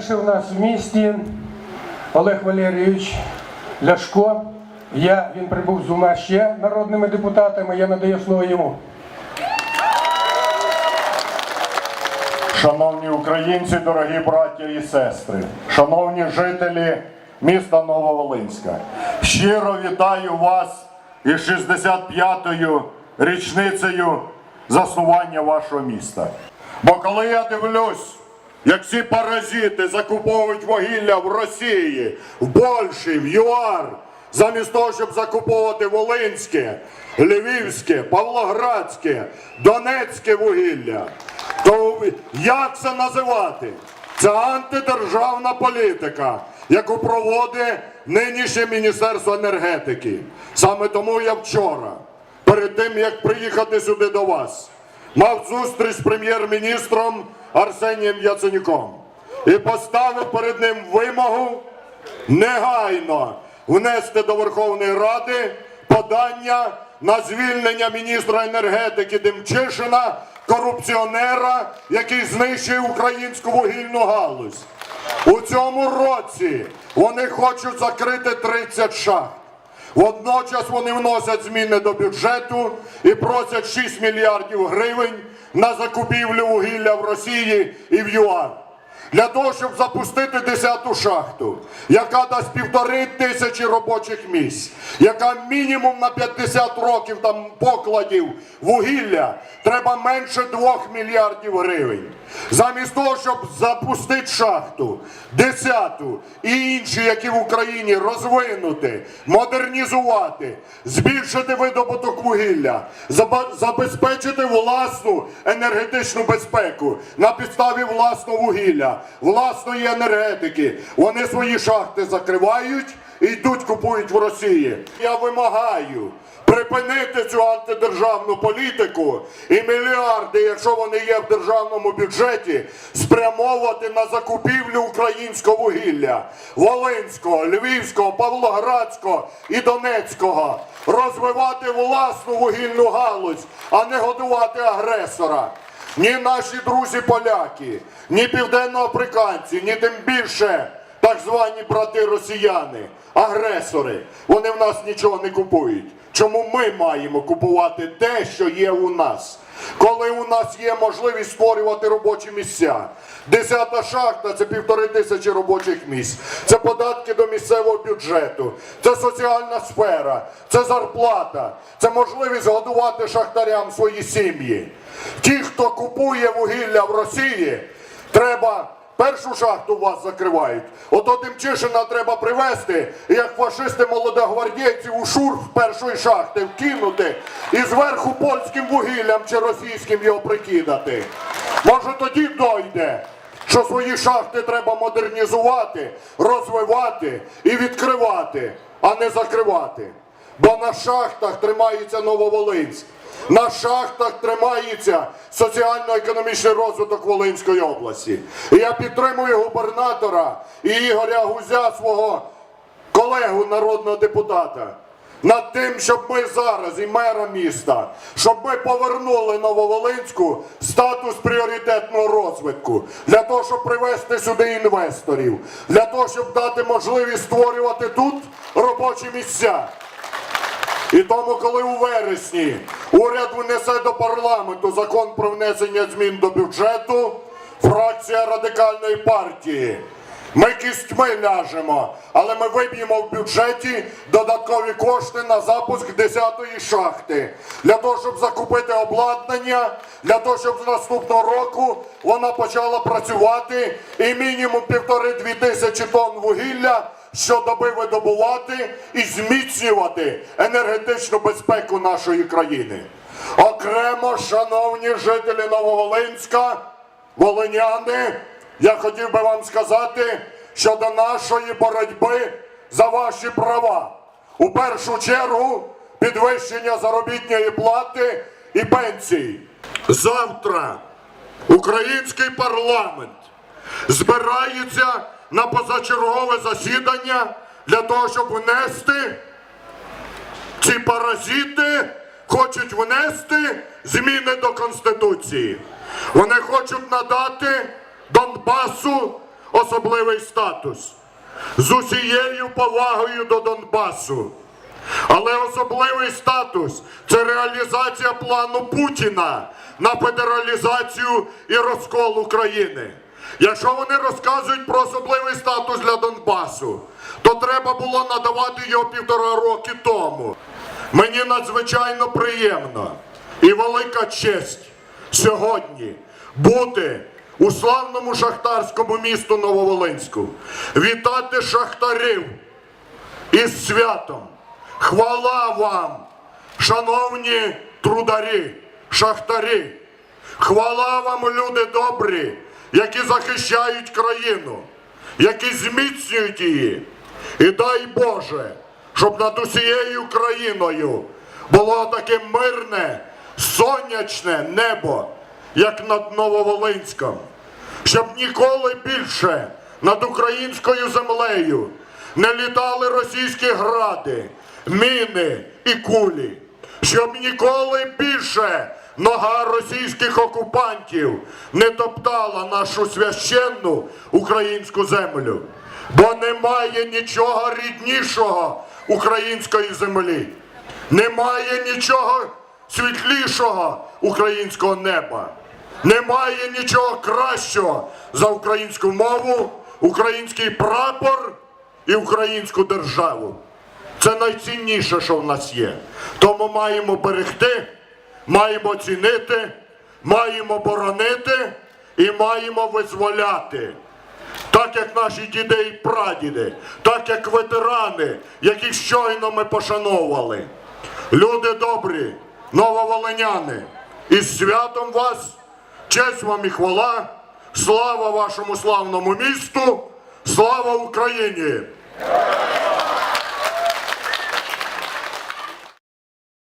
Перший у нас в місті Олег Валерійович Ляшко. Я, він прибув з двома ще народними депутатами. Я надаю слово йому. Шановні українці, дорогі браття і сестри, шановні жителі міста Нововолинська, щиро вітаю вас із 65-ю річницею заснування вашого міста. Бо коли я дивлюсь, як ці паразити закуповують вугілля в Росії, в Польщі, в ЮАР, замість того, щоб закуповувати Волинське, Львівське, Павлоградське, Донецьке вугілля, то як це називати? Це антидержавна політика, яку проводить нинішнє Міністерство енергетики. Саме тому я вчора, перед тим як приїхати сюди до вас, мав зустріч з прем'єр-міністром Арсенієм Яценюком і поставив перед ним вимогу негайно внести до Верховної Ради подання на звільнення міністра енергетики Демчишина, корупціонера, який знищує українську вугільну галузь. У цьому році вони хочуть закрити 30 шахт. Водночас вони вносять зміни до бюджету і просять 6 мільярдів гривень на закупівлю вугілля в Росії і в ЮАР. Для того, щоб запустити 10-ту шахту, яка дасть півтори тисячі робочих місць, яка мінімум на 50 років там покладів вугілля, треба менше 2 мільярдів гривень. Замість того, щоб запустити шахту, 10-ту і інші, які в Україні розвинути, модернізувати, збільшити видобуток вугілля, забезпечити власну енергетичну безпеку на підставі власного вугілля, власної енергетики. Вони свої шахти закривають і йдуть купують в Росії. Я вимагаю припинити цю антидержавну політику і мільярди, якщо вони є в державному бюджеті, спрямовувати на закупівлю українського вугілля Волинського, Львівського, Павлоградського і Донецького, розвивати власну вугільну галузь, а не годувати агресора. Ні наші друзі поляки, ні південноафриканці, ні тим більше так звані брати росіяни, агресори, вони в нас нічого не купують. Чому ми маємо купувати те, що є у нас? Коли у нас є можливість створювати робочі місця. Десята шахта це півтори тисячі робочих місць. Це податки до місцевого бюджету, це соціальна сфера, це зарплата, це можливість годувати шахтарям свої сім'ї. Ті, хто купує вугілля в Росії, треба. Першу шахту у вас закривають. Ото Демчишина треба привезти, як фашисти молодогвардійців у шурф першої шахти вкинути і зверху польським вугіллям чи російським його прикидати. Може тоді дойде, що свої шахти треба модернізувати, розвивати і відкривати, а не закривати. Бо на шахтах тримається Нововолинськ. На шахтах тримається соціально-економічний розвиток Волинської області. І я підтримую губернатора і Ігоря Гузя, свого колегу народного депутата, над тим, щоб ми зараз, і мера міста, щоб ми повернули Нововолинську статус пріоритетного розвитку, для того, щоб привезти сюди інвесторів, для того, щоб дати можливість створювати тут робочі місця. І тому, коли у вересні уряд внесе до парламенту закон про внесення змін до бюджету, фракція радикальної партії. Ми кістьми ляжемо, але ми виб'ємо в бюджеті додаткові кошти на запуск 10-ї шахти для того, щоб закупити обладнання, для того, щоб з наступного року вона почала працювати і мінімум півтори-дві тисячі тонн вугілля щодоби видобувати і зміцнювати енергетичну безпеку нашої країни. Окремо, шановні жителі Нововолинська, волиняни, я хотів би вам сказати щодо нашої боротьби за ваші права. У першу чергу підвищення заробітної плати і пенсій. Завтра український парламент збирається на позачергове засідання для того, щоб внести ці паразити хочуть внести зміни до Конституції. Вони хочуть надати Донбасу особливий статус з усією повагою до Донбасу. Але особливий статус це реалізація плану Путіна на федералізацію і розкол України. Якщо вони розказують про особливий статус для Донбасу, то треба було надавати його півтора роки тому. Мені надзвичайно приємно і велика честь сьогодні бути у славному шахтарському місту Нововолинську, вітати шахтарів із святом. Хвала вам, шановні трударі, шахтарі. Хвала вам, люди добрі, які захищають країну, які зміцнюють її. І дай Боже, щоб над усією країною було таке мирне, сонячне небо, як над Нововолинськом щоб ніколи більше над українською землею не літали російські гради, міни і кулі, щоб ніколи більше нога російських окупантів не топтала нашу священну українську землю. Бо немає нічого ріднішого української землі. Немає нічого світлішого українського неба. Немає нічого кращого за українську мову, український прапор і українську державу. Це найцінніше, що в нас є. Тому маємо берегти, маємо цінити, маємо боронити і маємо визволяти. Так як наші діди і прадіди, так як ветерани, яких щойно ми пошановували. Люди добрі, нововолиняни, із святом вас, честь вам і хвала, слава вашому славному місту, слава Україні!